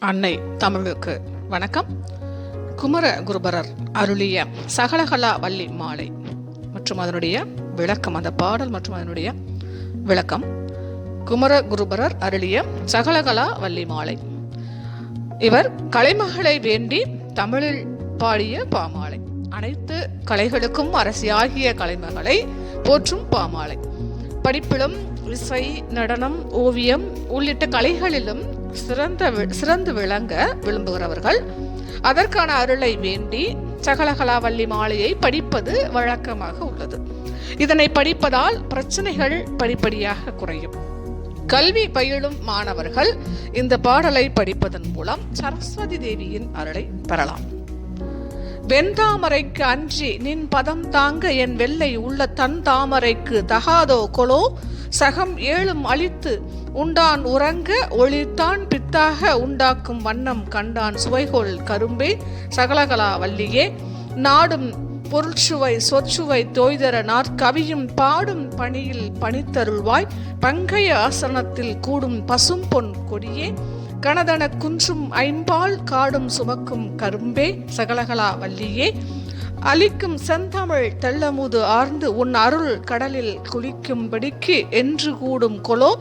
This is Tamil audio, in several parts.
அன்னை தமிழுக்கு வணக்கம். குமர குருபரர் அருளிய சகலகலா வள்ளி மாலை மற்றும் அதனுடைய விளக்கம் அந்த பாடல் மற்றும் அதனுடைய விளக்கம். குமர குருபரர் அருளிய சகலகலா வள்ளி மாலை. இவர் கலைமகளை வேண்டி தமிழில் பாடிய பாமாலை. அனைத்து கலைகளுக்கும் அரசியாகிய கலைமகளை போற்றும் பாமாலை. படிப்பிலும் இசை நடனம் ஓவியம் உள்ளிட்ட கலைகளிலும் சிறந்த வி- சிறந்து விளங்க விரும்புகிறவர்கள் அதற்கான அருளை வேண்டி சகலகலாவல்லி மாலையை படிப்பது வழக்கமாக உள்ளது. இதனை படிப்பதால் பிரச்சனைகள் படிப்படியாக குறையும். கல்வி பயிலும் மாணவர்கள் இந்த பாடலை படிப்பதன் மூலம் சரஸ்வதி தேவியின் அருளை பெறலாம். வெண்தாமரைக்கு அன்றி நின் பதம் தாங்க என் வெள்ளை உள்ள தன் தாமரைக்கு தகாதோ கொலோ சகம் ஏழும் அழித்து உண்டான் உறங்க ஒளித்தான் பித்தாக உண்டாக்கும் வண்ணம் கண்டான் சுவைகோள் கரும்பே சகலகலா வள்ளியே நாடும் பொருட்சுவை சொற்சுவை தோய்தர நாற்கவியும் பாடும் பணியில் பணித்தருள்வாய். பங்கைய ஆசனத்தில் கூடும் பசும் பொன் கொடியே. கணதன குன்றும் ஐம்பால் காடும் சுமக்கும் கரும்பே சகலகலா வள்ளியே அளிக்கும் செந்தமிழ் தெள்ளமுது ஆர்ந்து உன் அருள் கடலில் குளிக்கும்படிக்கு என்று கூடும் கொலோ.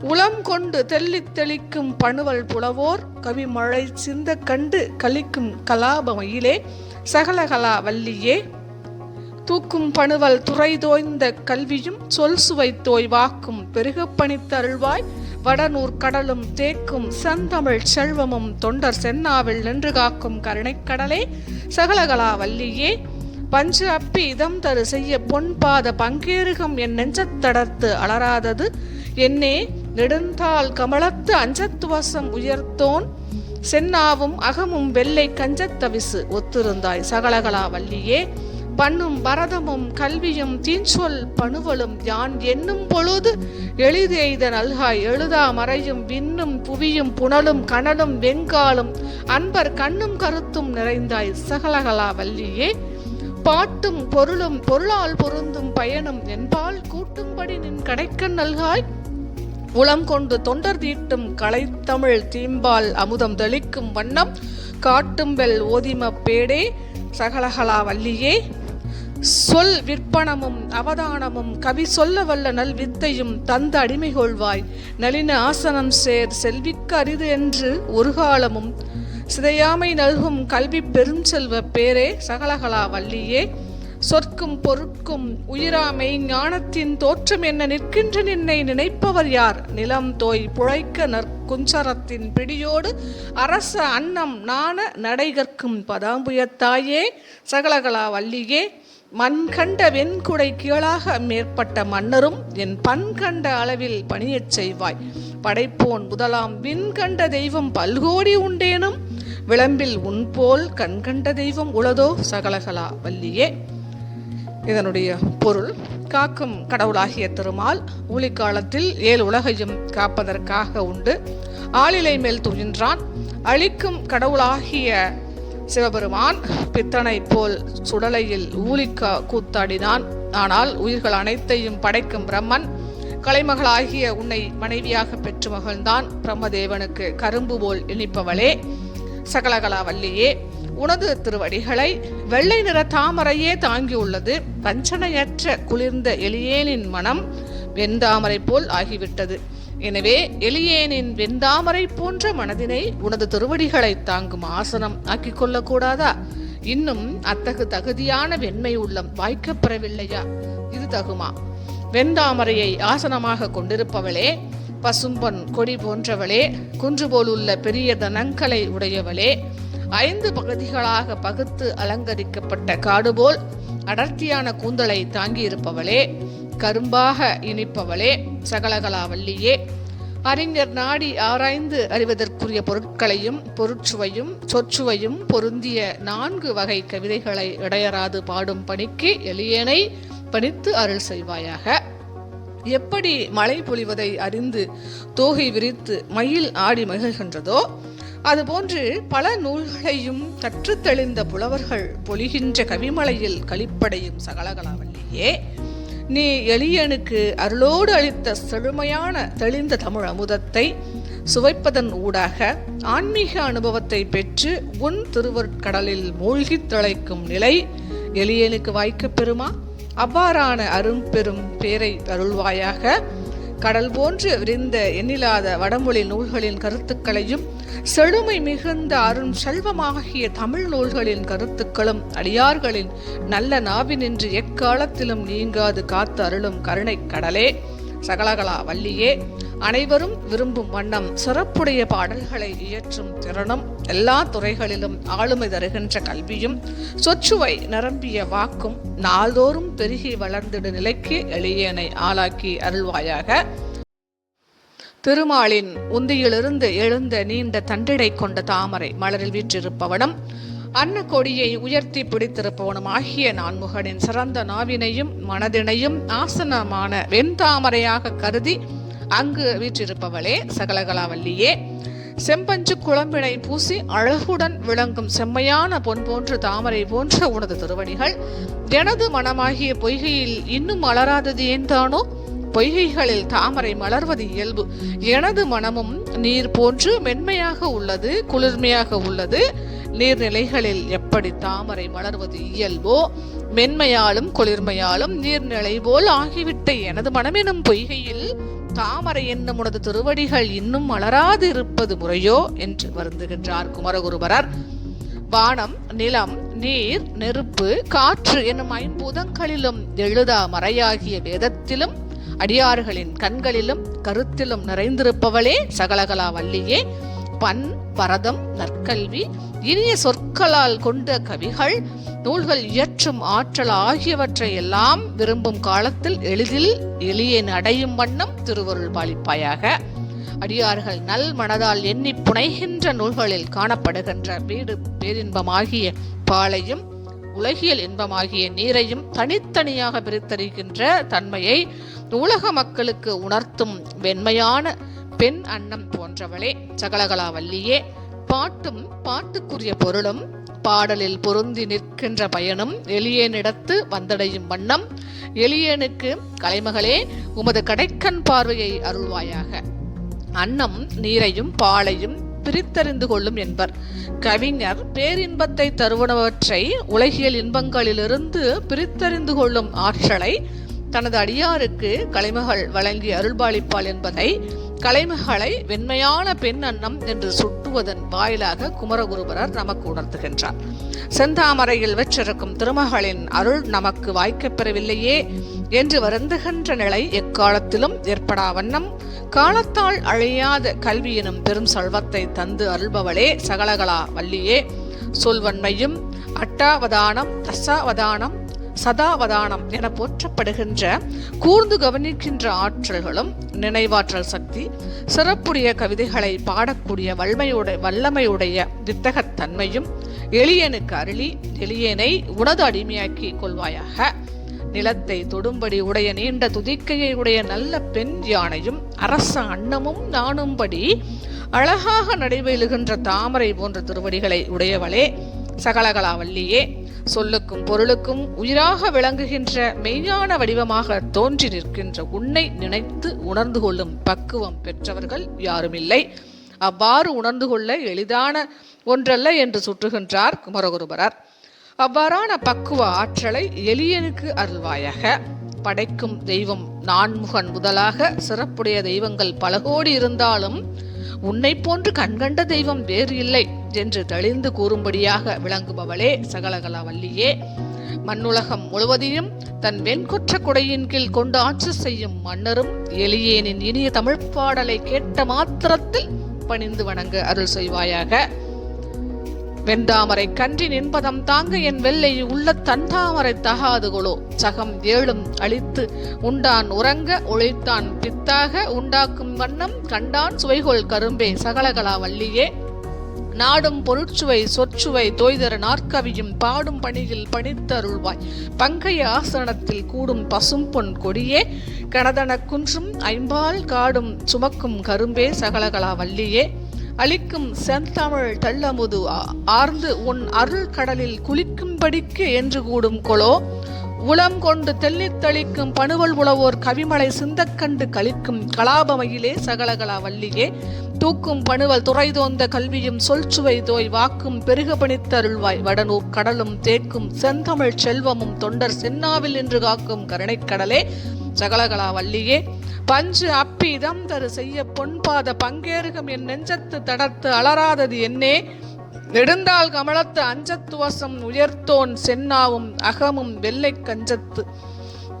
உளம் கொண்டு தெல்லித் தெளிக்கும் பணுவல் புலவோர் கவிமழை சிந்த கண்டு கலிக்கும் கலாபமயிலே சகலகலா வல்லியே. தூக்கும் பணுவல் துறை தோய்ந்த கல்வியும் சொல் சுவை தோய் வாக்கும் பெருகப் பணித்தருள்வாய். வடநூர் கடலும் தேக்கும் செந்தமிழ் செல்வமும் தொண்டர் சென்னாவில் நின்று காக்கும் கருணைக்கடலே சகலகலா வல்லியே. பஞ்சு அப்பி இதம் தரு செய்ய பொன்பாத பங்கேறுகம் என் நெஞ்சத்தடர்த்து அலராதது. என்னே நெடுந்தால் கமலத்து அஞ்சத்துவசம் உயர்த்தோன். சென்னாவும் அகமும் வெள்ளை கஞ்சத்தவிசு ஒத்திருந்தாய் சகலகலா வள்ளியே பண்ணும் பரதமும் கல்வியும் தீஞ்சொல் பணுவலும் யான் என்னும் பொழுது எளிதெய்த நல்காய் எழுதா மறையும் விண்ணும் புவியும் புனலும் கனலும் வெங்காலும் அன்பர் கண்ணும் கருத்தும் நிறைந்தாய் சகலகலா வள்ளியே பாட்டும் பொருளும் பொருளால் பொருந்தும் பயனும் என்பால் கூட்டும்படி நின் கடைக்கண் நல்காய். உளம் கொண்டு தொண்டர் தீட்டும் கலைத்தமிழ் தீம்பால் அமுதம் தெளிக்கும் வண்ணம் காட்டும் வெல் ஓதிம பேடே சகலகலா வள்ளியே சொல் விற்பனமும் அவதானமும் கவி சொல்ல வல்ல நல் வித்தையும் தந்த அடிமை கொள்வாய் நளின ஆசனம் சேர் செல்விக்கு அரிது என்று ஒரு காலமும் சிதையாமை நல்கும் கல்வி பெருஞ்செல்வ பேரே சகலகலா வள்ளியே. சொற்கும் பொருட்கும் உயிராமை ஞானத்தின் தோற்றம் என்ன நிற்கின்ற நின்னை நினைப்பவர் யார்? நிலம் தோய் புழைக்க நற்குஞ்சரத்தின் பிடியோடு அரச அன்னம் நாண நடைகற்கும் பதாம்புயத்தாயே சகலகலா வள்ளியே. மண் கண்ட வெண்குடை கீழாக மேற்பட்ட மன்னரும் என் பண் கண்ட அளவில் பணியச் செய்வாய். படைப்போன் முதலாம் விண் கண்ட தெய்வம் பல்கோடி உண்டேனும் விளம்பில் உன்போல் போல் தெய்வம் உளதோ சகலகலா வல்லியே. இதனுடைய பொருள் காக்கும் கடவுளாகிய திருமால் ஊழிக்காலத்தில் ஏழு உலகையும் காப்பதற்காக உண்டு. ஆளிலை மேல் துயின்றான் அழிக்கும் கடவுளாகிய சிவபெருமான் பித்தனை போல் சுடலையில் ஊலிக்கா கூத்தாடினான். ஆனால் உயிர்கள் அனைத்தையும் படைக்கும் பிரம்மன் கலைமகளாகிய உன்னை மனைவியாக பெற்று மகிழ்ந்தான். பிரம்மதேவனுக்கு கரும்பு போல் இனிப்பவளே சகலகலாவல்லியே உனது திருவடிகளை வெள்ளை நிற தாமரையே தாங்கியுள்ளது. வஞ்சனையற்ற குளிர்ந்த எளியேனின் மனம் வெண்தாமரை போல் ஆகிவிட்டது. எனவே எளியேனின் வெந்தாமரை போன்ற மனதினை உனது திருவடிகளை தாங்கும் ஆசனம் ஆக்கிக் கொள்ளக்கூடாதா? இன்னும் அத்தகு தகுதியான வெண்மை உள்ளம் வாய்க்கப்பெறவில்லையா இது தகுமா? வெந்தாமரையை ஆசனமாக கொண்டிருப்பவளே பசும்பன் கொடி போன்றவளே குன்று போலுள்ள பெரிய தனங்களை உடையவளே ஐந்து பகுதிகளாக பகுத்து அலங்கரிக்கப்பட்ட காடு போல் அடர்த்தியான கூந்தலை தாங்கியிருப்பவளே கரும்பாக இனிப்பவளே சகலகலாவல்லியே அறிஞர் நாடி ஆராய்ந்து அறிவதற்குரிய பொருட்களையும் பொருட்சுவையும் சொற்சுவையும் பொருந்திய நான்கு வகை கவிதைகளை இடையராது பாடும் பணிக்கு எளியனை பணித்து அருள் செய்வாயாக. எப்படி மழை பொழிவதை அறிந்து தோகை விரித்து மயில் ஆடி மகிழ்கின்றதோ அதுபோன்று பல நூல்களையும் கற்றுத்தெளிந்த புலவர்கள் பொழிகின்ற கவிமலையில் களிப்படையும் சகலகலாவல்லியே. நீ எளியனுக்கு அருளோடு அளித்த செழுமையான தெளிந்த தமிழ் அமுதத்தை சுவைப்பதன் ஊடாக ஆன்மீக அனுபவத்தை பெற்று உன் திருவருட்கடலில் மூழ்கித் திளைக்கும் நிலை எளியனுக்கு வாய்க்கப் பெறுமா? அவ்வாறான அரும்பெரும் பேரை அருள்வாயாக கடல் போன்று விரிந்த எண்ணிலாத வடமொழி நூல்களின் கருத்துக்களையும் செழுமை மிகுந்த அருண் செல்வமாகிய தமிழ் நூல்களின் கருத்துக்களும் அடியார்களின் நல்ல நாவினின்று எக்காலத்திலும் நீங்காது காத்து அருளும் கருணைக் கடலே. சகலகலா வள்ளியே அனைவரும் விரும்பும் வண்ணம் சிறப்புடைய பாடல்களை இயற்றும் திறனும் எல்லா துறைகளிலும் ஆளுமை தருகின்ற கல்வியும் சொச்சுவை நிரம்பிய வாக்கும் நாள்தோறும் பெருகி வளர்ந்திடு நிலைக்கு எளியனை ஆளாக்கி அருள்வாயாக. திருமாலின் உந்தியிலிருந்து எழுந்த நீண்ட தண்டிடை கொண்ட தாமரை மலரில் வீற்றிருப்பவனும் அன்ன கொடியை உயர்த்தி பிடித்திருப்பவனும் ஆகிய நான்முகனின் சிறந்த நாவினையும் மனதினையும் ஆசனமான வெண்தாமரையாக கருதி அங்கு வீற்றிருப்பவளே சகலகலாவல்லியே. செம்பஞ்சு குழம்பினை பூசி அழகுடன் விளங்கும் செம்மையான பொன் போன்று தாமரை போன்ற உனது திருவடிகள் எனது மனமாகிய பொய்கையில் இன்னும் மலராதது ஏன்தானோ பொய்கைகளில் தாமரை மலர்வது இயல்பு. எனது மனமும் நீர் போன்று மென்மையாக உள்ளது குளிர்மையாக உள்ளது. நீர்நிலைகளில் எப்படி தாமரை மலர்வது இயல்போ? மென்மையாலும் குளிர்மையாலும் நீர்நிலை போல் ஆகிவிட்ட. எனது மனமெனும் பொய்கையில் தாமரை என்னும் உனது திருவடிகள் இன்னும் மலராது இருப்பது முறையோ? என்று வருந்துகின்றார் குமரகுருபரர். வானம் நிலம் நீர் நெருப்பு காற்று என்னும் ஐம்பூதங்களிலும் எழுதா மறையாகிய வேதத்திலும் அடியார்களின் கண்களிலும் கருத்திலும் நிறைந்திருப்பவளே சகலகலா வள்ளியே. பன் பரதம் நற்கல்வி இனிய சொற்களால் கொண்ட கவிகள் நூல்கள் இயற்றும் ஆற்றல் ஆகியவற்றை எல்லாம் விரும்பும் காலத்தில் எளிதில் எளியன் அடையும் வண்ணம் திருவருள் பாலிப்பாயாக. அடியார்கள் நல் மனதால் எண்ணி புனைகின்ற நூல்களில் காணப்படுகின்ற வீடு பேரின்பமாகிய பாலையும் உலகியல் இன்பமாகிய நீரையும் தனித்தனியாக பிரித்தறிகின்ற தன்மையை உலக மக்களுக்கு உணர்த்தும் வெண்மையான பெண் அன்னம் போன்றவளே சகலகலாவல்லியே. பாட்டும் பாட்டுக்குரிய பொருளும் பாடலில் பொருந்தி நிற்கின்ற பயனும் எளியனிடத்து வந்தடையும் வண்ணம். எளியனுக்கு கலைமகளே உமது கடைக்கண் பார்வையை அருள்வாயாக. அன்னம் நீரையும் பாலையும் பிரித்தறிந்து கொள்ளும் என்பர். கவிஞர் பேரின்பத்தை தருவனவற்றை உலகியல் இன்பங்களிலிருந்து பிரித்தறிந்து கொள்ளும் ஆற்றலை தனது அடியாருக்கு கலைமகள் வழங்கி அருள்பாலிப்பாள் என்பதை கலைமகளை வெண்மையான பெண் அன்னம் என்று சுட்டுவதன் வாயிலாக குமரகுருபரர் நமக்கு உணர்த்துகின்றார். செந்தாமரையில் வச்சிருக்கும் திருமகளின் அருள் நமக்கு வாய்க்கப்பெறவில்லையே என்று வருந்துகின்ற நிலை எக்காலத்திலும் ஏற்படா வண்ணம். காலத்தால் அழியாத கல்வி எனும் பெரும் செல்வத்தை தந்து அருள்பவளே சகலகலா வள்ளியே சொல்வன்மையும் அட்டாவதானம் தசாவதானம் சதாவதானம் என போற்றப்படுகின்ற கூர்ந்து கவனிக்கின்ற ஆற்றல்களும் நினைவாற்றல் சக்தி சிறப்புடைய கவிதைகளை பாடக்கூடிய வல்மையுடைய வல்லமையுடைய வித்தகத்தன்மையும் எளியனுக்கு அருளி எளியனை உனது அடிமையாக்கி கொள்வாயாக. நிலத்தை தொடும்படி உடைய நீண்ட துதிக்கையை உடைய நல்ல பெண் யானையும் அரச அன்னமும் நாணும்படி அழகாக நடைபெறுகின்ற தாமரை போன்ற திருவடிகளை உடையவளே சகலகலாவல்லியே சொல்லுக்கும் பொருளுக்கும் உயிராக விளங்குகின்ற மெய்யான வடிவமாக தோன்றி நிற்கின்ற உன்னை நினைத்து உணர்ந்து கொள்ளும் பக்குவம் பெற்றவர்கள் யாருமில்லை. அவ்வாறு உணர்ந்து கொள்ள எளிதான ஒன்றல்ல என்று சுற்றுகின்றார் குமரகுருபரர். அவ்வாறான பக்குவ ஆற்றலை எளியனுக்கு அருள்வாயாக. படைக்கும் தெய்வம் நான்முகன் முதலாக சிறப்புடைய தெய்வங்கள் பல கோடி இருந்தாலும் உன்னை போன்று கண்கண்ட தெய்வம் வேறு இல்லை என்று தெளிந்து கூறும்படியாக விளங்குபவளே சகலகலா வள்ளியே மண்ணுலகம் முழுவதையும் தன் வெண்குற்ற குடையின் கீழ் கொண்டு ஆட்சி செய்யும் மன்னரும் எளியேனின் இனிய தமிழ் பாடலை கேட்ட மாத்திரத்தில் பணிந்து வணங்க அருள் செய்வாயாக. வெண்தாமரை கன்றி நின்பதம் தாங்க என் வெள்ளை உள்ள தண்டாமரை தகாதுகளோ. சகம் ஏழும் அழித்து உண்டான் உறங்க ஒழித்தான் பித்தாக உண்டாக்கும் வண்ணம் கண்டான் சுவைகோள் கரும்பே சகலகலா வள்ளியே. நாடும் பொருட்சுவை சொற்சுவை தோய்தர நாற்கவியும் பாடும் பணியில் பணித்தருள்வாய். பங்கைய ஆசனத்தில் கூடும் பசும்பொன் கொடியே. கனதன குன்றும் ஐம்பால் காடும் சுமக்கும் கரும்பே சகலகலா வள்ளியே. அளிக்கும் செந்தமிழ் தள்ளமுது ஆ- ஆர்ந்து உன் அருள் கடலில் குளிக்கும்படிக்கு என்று கூடும் கொலோ. உளம் கொண்டு தெள்ளித் தெளிக்கும் பணுவல் உழவோர் கவிமலை சிந்தக்கண்டு கழிக்கும் கலாபமையிலே சகலகலா வள்ளியே தூக்கும் பணுவல் துறைதோந்த கல்வியும் சொல்சுவை தோய் வாக்கும் பெருக பணித்தருள்வாய் வடனூர் கடலும் தேக்கும் செந்தமிழ் செல்வமும் தொண்டர் சென்னாவில் என்று காக்கும் கருணைக்கடலே சகலகலா வள்ளியே பஞ்சு அப்பி இதம் தரு செய்ய பொன்பாத பங்கேறுகம் என் நெஞ்சத்து தடர்த்து அலராதது என்னே. நெடுந்தாள் கமலத்து அஞ்சத்துவசம் உயர்த்தோன் சென்னாவும் அகமும் வெள்ளை கஞ்சத்து.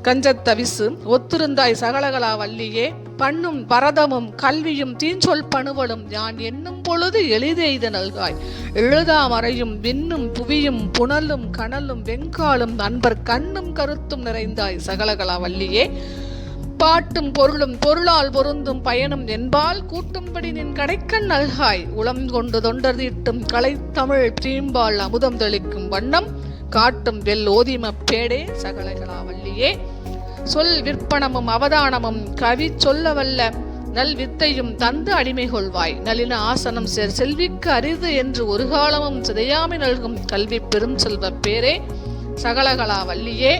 கஞ்சத்தவிசு ஒத்திருந்தாய் சகலகலா வள்ளியே பண்ணும் பரதமும் கல்வியும் தீஞ்சொல் பணுவலும் யான் எண்ணும் பொழுது எளிதெய்து நல்காய். எழுதாமறையும் விண்ணும் புவியும் புனலும் கனலும் வெங்காலும் அன்பர் கண்ணும் கருத்தும் நிறைந்தாய் சகலகலா வள்ளியே பாட்டும் பொருளும் பொருளால் பொருந்தும் பயனும் என்பால் கூட்டும்படி நின் கடைக்கண் நல்காய். உளம் கொண்டு தொண்டர் தீட்டும் கலைத்தமிழ் தீம்பால் அமுதம் தெளிக்கும் வண்ணம் காட்டும் வெல் ஓதிம பேடே சகலகலா வள்ளியே. சொல் விற்பனமும் அவதானமும் கவி சொல்ல வல்ல நல் வித்தையும் தந்து அடிமை கொள்வாய். நளின ஆசனம் சேர் செல்விக்கு அரிது என்று ஒரு காலமும் சிதையாமை நல்கும் கல்வி பெரும் செல்வ பேரே சகலகலா வள்ளியே.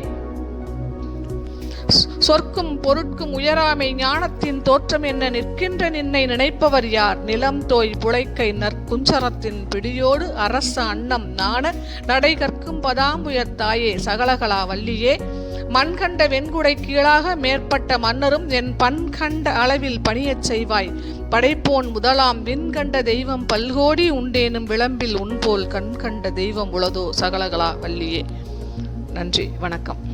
சொற்கும் பொருட்கும் உயராமை ஞானத்தின் தோற்றம் என்ன? நிற்கின்ற நின்னை நினைப்பவர் யார்? நிலம் தோய் புழைக்கை நற்குஞ்சரத்தின் பிடியோடு அரச அன்னம் நாண நடை கற்கும் பதாம்புயர் தாயே சகலகலா வள்ளியே. மண்கண்ட வெண்குடை கீழாக மேற்பட்ட மன்னரும் என் பண்கண்ட அளவில் பணியச் செய்வாய். படைப்போன் முதலாம் விண்கண்ட தெய்வம் பல்கோடி உண்டேனும் விளம்பில் உன்போல் கண்கண்ட தெய்வம் உளதோ சகலகலா வள்ளியே. நன்றி வணக்கம்.